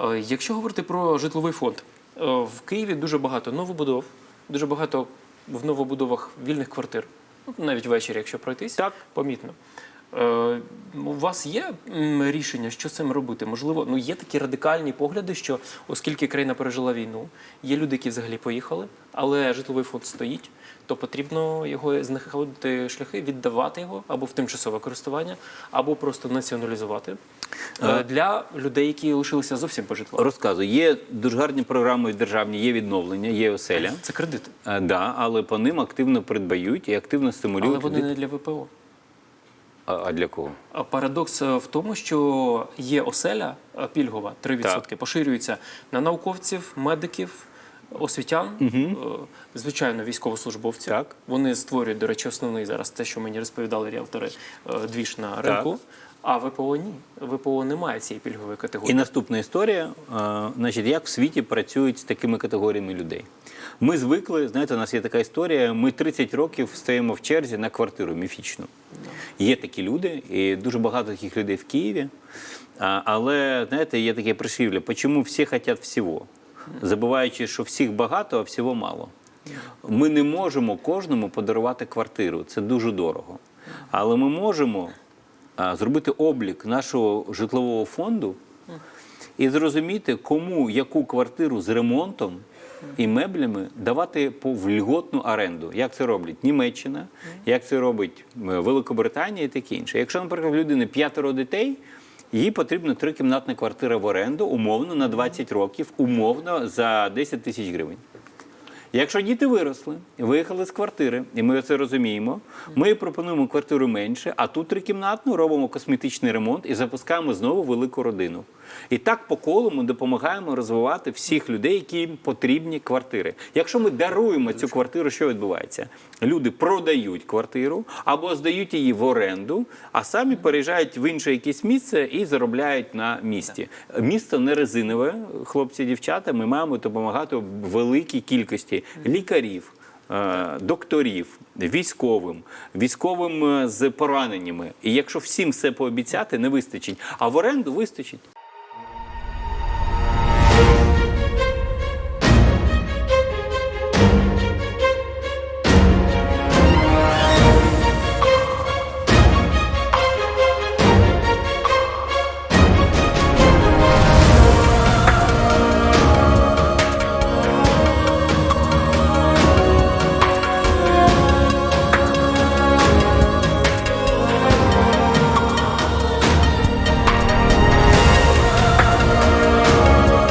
Е, Якщо говорити про житловий фонд, е, в Києві дуже багато новобудов, дуже багато в новобудовах вільних квартир. Ну, навіть ввечері, якщо пройтись, Так. помітно. Е, У вас є рішення, що з цим робити? Можливо, ну є такі радикальні погляди, що оскільки країна пережила війну, є люди, які взагалі поїхали, але житловий фонд стоїть, то потрібно його знаходити шляхи, віддавати його або в тимчасове користування, або просто націоналізувати е, для людей, які лишилися зовсім по житлу. Розказую, є дуже гарні програми державні, є відновлення, є оселя. Це кредити, Е, Да, але по ним активно придбають і активно стимулюють. але вони не для ВПО. А, для кого? Парадокс е, в тому, що є оселя е, пільгова 3%, поширюється на науковців, медиків, освітян, е, звичайно, військовослужбовців. Так. Вони створюють, до речі, основний зараз те, що мені розповідали ріалтори, двіж на ринку. А ВПО ні. ВПО немає цієї пільгової категорії. І наступна історія, значить, як в світі працюють з такими категоріями людей. Ми звикли, знаєте, у нас є така історія. Ми 30 років стоїмо в черзі на квартиру міфічну. Є такі люди, і дуже багато таких людей в Києві. Але знаєте, є таке пришивля, чому всі хочуть всього, забуваючи, що всіх багато, а всього мало. Ми не можемо кожному подарувати квартиру, це дуже дорого. Але ми можемо зробити облік нашого житлового фонду і зрозуміти, кому яку квартиру з ремонтом і меблями давати по вільготну оренду. Як це роблять Німеччина, як це робить Великобританія і таке інше. Якщо, наприклад, в людини п'ятеро дітей, їй потрібна трикімнатна квартира в оренду, умовно на 20 років, умовно за 10 тисяч гривень. Якщо діти виросли, виїхали з квартири, і ми це розуміємо, ми пропонуємо квартиру менше, а тут трикімнатну робимо косметичний ремонт і запускаємо знову велику родину. І так по колу ми допомагаємо розвивати всіх людей, які їм потрібні квартири. Якщо ми даруємо цю квартиру, що відбувається? Люди продають квартиру або здають її в оренду, а самі переїжджають в інше якесь місце і заробляють на місті. Місто не резинове, хлопці, дівчата. Ми маємо допомагати великій кількості лікарів. е, Докторів, військовим, військовим е, з пораненнями. І якщо всім все пообіцяти, не вистачить, а в оренду вистачить.